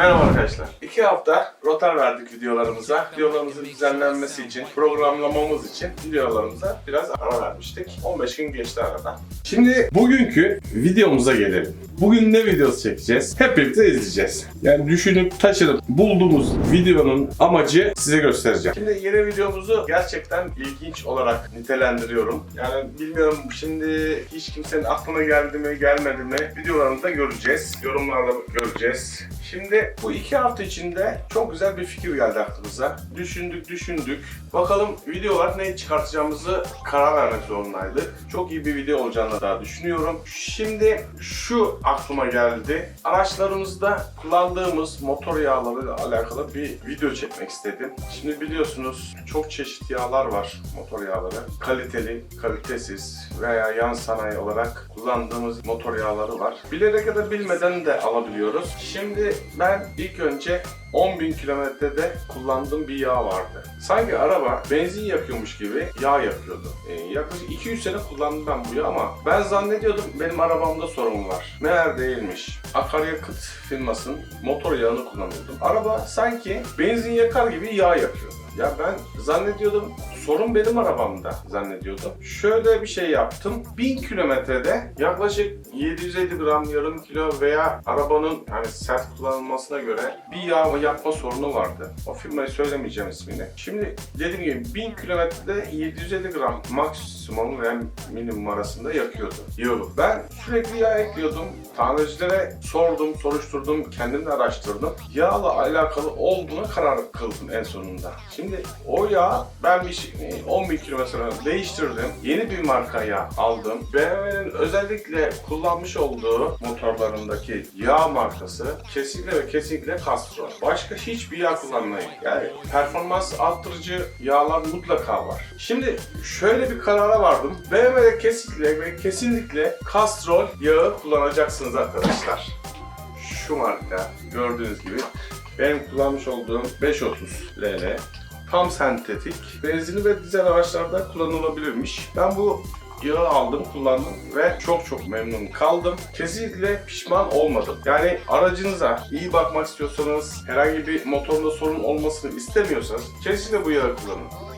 Merhaba arkadaşlar. İki hafta rotar verdik videolarımıza. Videolarımızın düzenlenmesi için, programlamamız için videolarımıza biraz ara vermiştik. 15 gün geçti arada. Şimdi bugünkü videomuza gelelim. Bugün ne videosu çekeceğiz? Hep birlikte izleyeceğiz. Yani düşünüp taşınıp bulduğumuz videonun amacı size göstereceğim. Şimdi yeni videomuzu gerçekten ilginç olarak nitelendiriyorum. Yani bilmiyorum şimdi hiç kimsenin aklına geldi mi gelmedi mi videolarımızda göreceğiz. Yorumlarda göreceğiz. Şimdi bu iki hafta içinde çok güzel bir fikir geldi aklımıza. Düşündük düşündük. Bakalım videolar ne çıkartacağımızı karar vermek zorundaydık. Çok iyi bir video olacağını daha düşünüyorum. Şimdi şu aklıma geldi. Araçlarımızda kullandığımız motor yağlarıyla alakalı bir video çekmek istedim. Şimdi biliyorsunuz çok çeşit yağlar var motor yağları. Kaliteli, kalitesiz veya yan sanayi olarak kullandığımız motor yağları var. Bilerek ya da bilmeden de alabiliyoruz. Şimdi ben ilk önce 10.000 kilometrede kullandığım bir yağ vardı. Sanki araba benzin yakıyormuş gibi yağ yakıyordu. Ee, yaklaşık 200 sene kullandım ben bu yağı ama ben zannediyordum benim arabamda sorun var. Meğer değilmiş. Akaryakıt firmasının motor yağını kullanıyordum. Araba sanki benzin yakar gibi yağ yakıyordu. Ya ben zannediyordum sorun benim arabamda zannediyordum. Şöyle bir şey yaptım. 1000 kilometrede yaklaşık 750 gram yarım kilo veya arabanın yani sert kullanılmasına göre bir yağ yakma sorunu vardı. O firmayı söylemeyeceğim ismini. Şimdi dediğim gibi 1000 kilometrede 750 gram maksimum veya minimum arasında yakıyordu yağı. Ben sürekli yağ ekliyordum. Tamircilere sordum, soruşturdum, kendim de araştırdım. Yağla alakalı olduğuna karar kıldım en sonunda. Şimdi o yağ ben bir şey, 10 bin kilometre sonra değiştirdim. Yeni bir marka yağ aldım. BMW'nin özellikle kullanmış olduğu motorlarındaki yağ markası kesinlikle ve kesinlikle Castrol. Başka hiçbir yağ kullanmayın. Yani performans arttırıcı yağlar mutlaka var. Şimdi şöyle bir karara vardım. BMW'de kesinlikle ve kesinlikle Castrol yağı kullanacaksınız arkadaşlar. Şu marka gördüğünüz gibi benim kullanmış olduğum 530 LL tam sentetik. Benzinli ve dizel araçlarda kullanılabilirmiş. Ben bu yağı aldım, kullandım ve çok çok memnun kaldım. Kesinlikle pişman olmadım. Yani aracınıza iyi bakmak istiyorsanız, herhangi bir motorunda sorun olmasını istemiyorsanız kesinlikle bu yağı kullanın.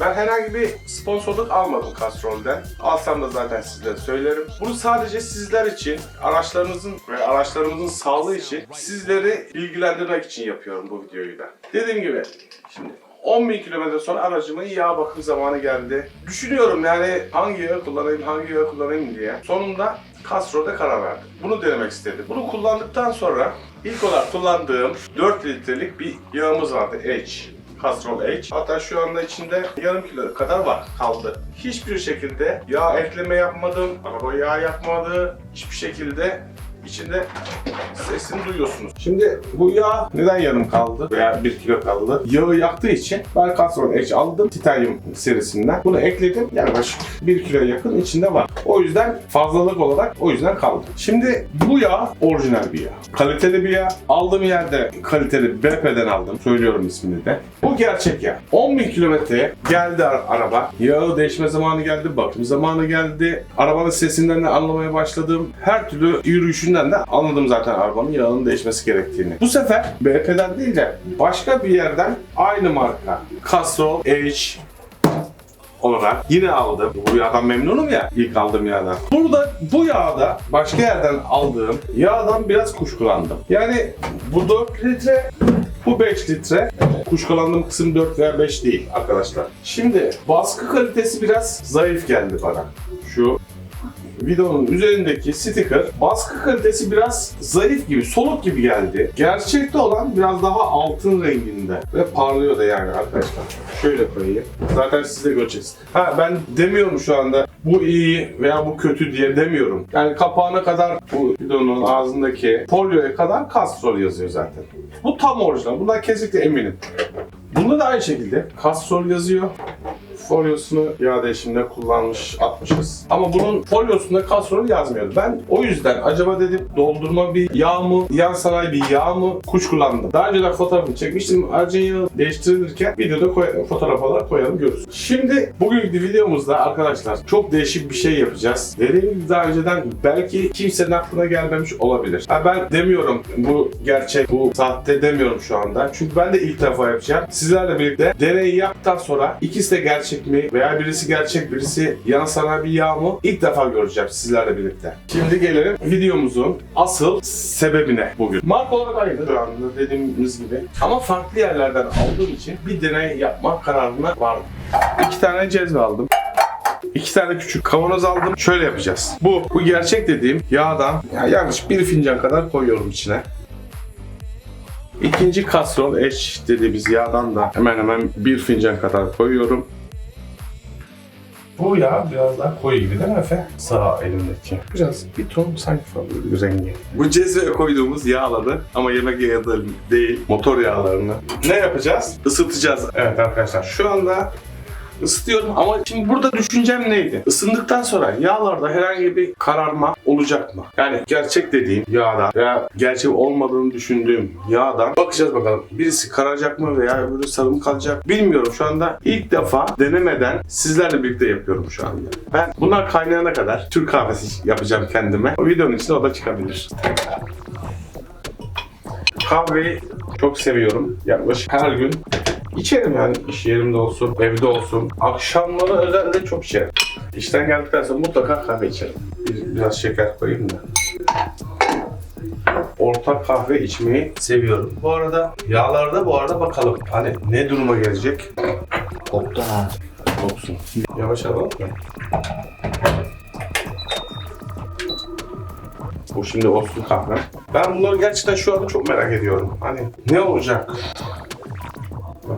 Ben herhangi bir sponsorluk almadım Castrol'den. Alsam da zaten sizlere söylerim. Bunu sadece sizler için, araçlarınızın ve araçlarımızın sağlığı için sizleri bilgilendirmek için yapıyorum bu videoyu da. Dediğim gibi şimdi 10.000 kilometre sonra aracımın yağ bakım zamanı geldi. Düşünüyorum yani hangi yağı kullanayım, hangi yağı kullanayım diye. Sonunda Castrol'de karar verdim. Bunu denemek istedim. Bunu kullandıktan sonra ilk olarak kullandığım 4 litrelik bir yağımız vardı H. Castrol H. Hatta şu anda içinde yarım kilo kadar var kaldı. Hiçbir şekilde yağ ekleme yapmadım, araba yağ yakmadı. Hiçbir şekilde içinde sesini duyuyorsunuz. Şimdi bu yağ neden yarım kaldı veya 1 kilo kaldı? Yağı yaktığı için ben Castrol H aldım titanyum serisinden. Bunu ekledim. Yaklaşık 1 kilo yakın içinde var. O yüzden fazlalık olarak o yüzden kaldı. Şimdi bu yağ orijinal bir yağ. Kaliteli bir yağ. Aldığım yerde kaliteli BP'den aldım. Söylüyorum ismini de. Bu gerçek yağ. 10.000 kilometreye geldi ar- araba. Yağı değişme zamanı geldi. Bakım zamanı geldi. Arabanın sesinden de anlamaya başladım. Her türlü yürüyüşünden de anladım zaten arabanın yağının değişmesi gerektiğini. Bu sefer BP'den değil de başka bir yerden aynı marka Castrol H olarak yine aldım. Bu yağdan memnunum ya ilk aldığım yağdan. Burada bu yağda başka yerden aldığım yağdan biraz kuşkulandım. Yani bu 4 litre bu 5 litre. Kuşkulandığım kısım 4 veya 5 değil arkadaşlar. Şimdi baskı kalitesi biraz zayıf geldi bana. Şu videonun üzerindeki sticker baskı kalitesi biraz zayıf gibi, soluk gibi geldi. Gerçekte olan biraz daha altın renginde ve parlıyor da yani arkadaşlar. Şöyle koyayım. Zaten siz de göreceksiniz. Ha ben demiyorum şu anda bu iyi veya bu kötü diye demiyorum. Yani kapağına kadar bu videonun ağzındaki folyoya kadar Castrol yazıyor zaten. Bu tam orijinal. Bundan kesinlikle eminim. Bunda da aynı şekilde Castrol yazıyor folyosunu yağ değişiminde kullanmış atmışız. Ama bunun folyosunda kastrol yazmıyordu. Ben o yüzden acaba dedim doldurma bir yağ mı, yan sanayi bir yağ mı kuşkulandım. Daha önceden fotoğrafını çekmiştim. Aracın yağı değiştirilirken videoda koy, fotoğraf olarak koyalım görürüz. Şimdi bugünkü videomuzda arkadaşlar çok değişik bir şey yapacağız. Dediğim gibi daha önceden belki kimsenin aklına gelmemiş olabilir. Ha ben demiyorum bu gerçek, bu sahte demiyorum şu anda. Çünkü ben de ilk defa yapacağım. Sizlerle birlikte deneyi yaptıktan sonra ikisi de gerçek mi veya birisi gerçek birisi yan sanayi bir yağ mı ilk defa göreceğim sizlerle birlikte. Şimdi gelelim videomuzun asıl sebebine bugün. Marka olarak aynı şu anda dediğimiz gibi. Ama farklı yerlerden aldığım için bir deney yapma kararına vardım. İki tane cezve aldım. İki tane küçük kavanoz aldım. Şöyle yapacağız. Bu, bu gerçek dediğim yağdan ya yaklaşık bir fincan kadar koyuyorum içine. İkinci kastrol eş dediğimiz yağdan da hemen hemen bir fincan kadar koyuyorum. Bu yağ biraz daha koyu gibi değil mi Efe? Sağ elimdeki. Biraz bir ton sanki bir rengi. Bu cezveye koyduğumuz yağları ama yemek yağı da değil, motor yağlarını. Ne yapacağız? Isıtacağız. Evet arkadaşlar şu anda ısıtıyorum ama şimdi burada düşüncem neydi? Isındıktan sonra yağlarda herhangi bir kararma olacak mı? Yani gerçek dediğim yağdan veya gerçek olmadığını düşündüğüm yağdan bakacağız bakalım. Birisi kararacak mı veya öbürü sarı mı kalacak bilmiyorum. Şu anda ilk defa denemeden sizlerle birlikte yapıyorum şu anda. Ben bunlar kaynayana kadar Türk kahvesi yapacağım kendime. O videonun içinde o da çıkabilir. Kahveyi çok seviyorum. Yaklaşık her gün içerim yani iş yerimde olsun, evde olsun. Akşamları özellikle çok içerim. İşten geldikten sonra mutlaka kahve içerim. Bir- Biraz şeker koyayım da. Ortak kahve içmeyi seviyorum. Bu arada yağlarda bu arada bakalım hani ne duruma gelecek. Koptu ha. Olsun. Yavaş alalım? Bu şimdi olsun kahve. Ben bunları gerçekten şu anda çok merak ediyorum. Hani ne olacak?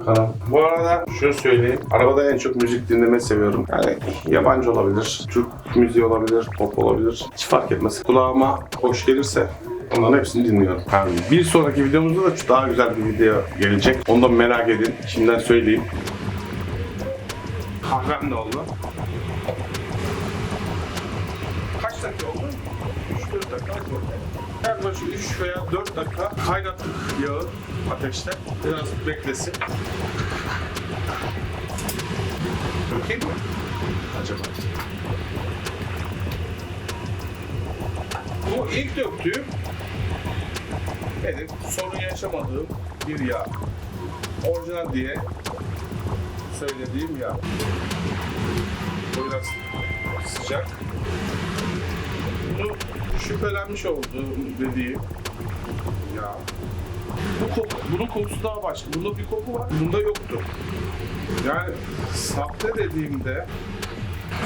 Bakalım. Bu arada şunu söyleyeyim. Arabada en çok müzik dinlemeyi seviyorum. Yani yabancı olabilir, Türk müziği olabilir, pop olabilir. Hiç fark etmez. Kulağıma hoş gelirse onların hepsini dinliyorum. Yani bir sonraki videomuzda da daha güzel bir video gelecek. Onu da merak edin. Şimdiden söyleyeyim. Kahvem de oldu. Kaç dakika oldu? 3-4 dakika oldu. Yaklaşık 3 veya 4 dakika kaynattık yağı ateşte. Biraz beklesin. Dökeyim mi? Acaba. Bu ilk döktüğüm benim sorun yaşamadığım bir yağ. Orijinal diye söylediğim yağ. Bu biraz sıcak. Bunu şüphelenmiş olduğum dediğim yağ. Bu koku, bunun kokusu daha başka. Bunda bir koku var, bunda yoktu. Yani sahte dediğimde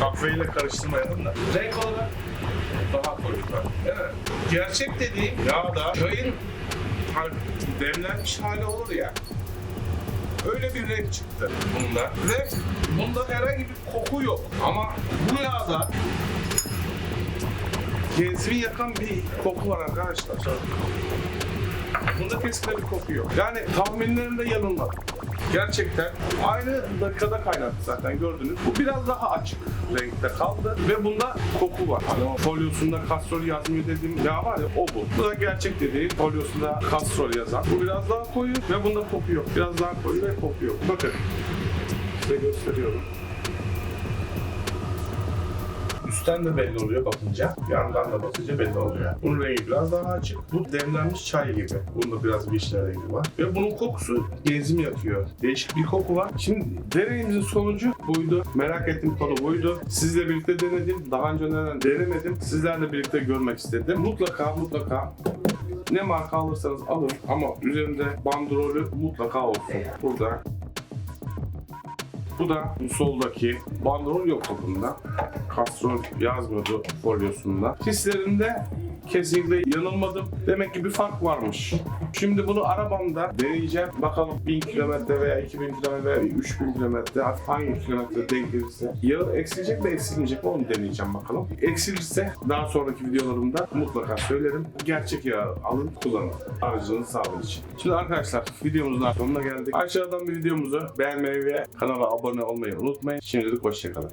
kahveyle karıştırmayalım da renk olarak daha koyu. Değil mi? Gerçek dediğim yağda çayın hani demlenmiş hali olur ya. Öyle bir renk çıktı bunda. Ve bunda herhangi bir koku yok. Ama bu yağda gezmi yakan bir koku var arkadaşlar. Bunda kesinlikle bir koku yok. Yani tahminlerimde yanılmadım. Gerçekten aynı dakikada kaynattı zaten gördünüz. Bu biraz daha açık renkte kaldı ve bunda koku var. Hani o folyosunda kastrol yazmıyor dediğim yağ var ya o bu. Bu da gerçek dediğim folyosunda kastrol yazan. Bu biraz daha koyu ve bunda koku yok. Biraz daha koyu ve koku yok. Bakın size gösteriyorum. Üstten de belli oluyor bakınca. Yandan da bakınca belli oluyor. Bunun rengi biraz daha açık. Bu demlenmiş çay gibi. Bunda biraz vişne rengi var. Ve bunun kokusu genzim yakıyor. Değişik bir koku var. Şimdi deneyimizin sonucu buydu. Merak ettiğim konu buydu. Sizle birlikte denedim. Daha önce neden denemedim. Sizlerle birlikte görmek istedim. Mutlaka mutlaka ne marka alırsanız alın ama üzerinde bandrolü mutlaka olsun. Burada bu da soldaki bandrol yoktu bunda. Kastrol yazmıyordu folyosunda. Hislerimde kesinlikle yanılmadım. Demek ki bir fark varmış. Şimdi bunu arabamda deneyeceğim. Bakalım 1000 kilometre veya 2000 kilometre veya 3000 kilometre hangi kilometre denk gelirse yağı eksilecek mi eksilmeyecek mi onu deneyeceğim bakalım. Eksilirse daha sonraki videolarımda mutlaka söylerim. Gerçek yağı alın kullanın. Aracınızın sağlığı için. Şimdi arkadaşlar videomuzun sonuna geldik. Aşağıdan videomuzu beğenmeyi ve kanala abone olmayı unutmayın. Şimdilik hoşçakalın.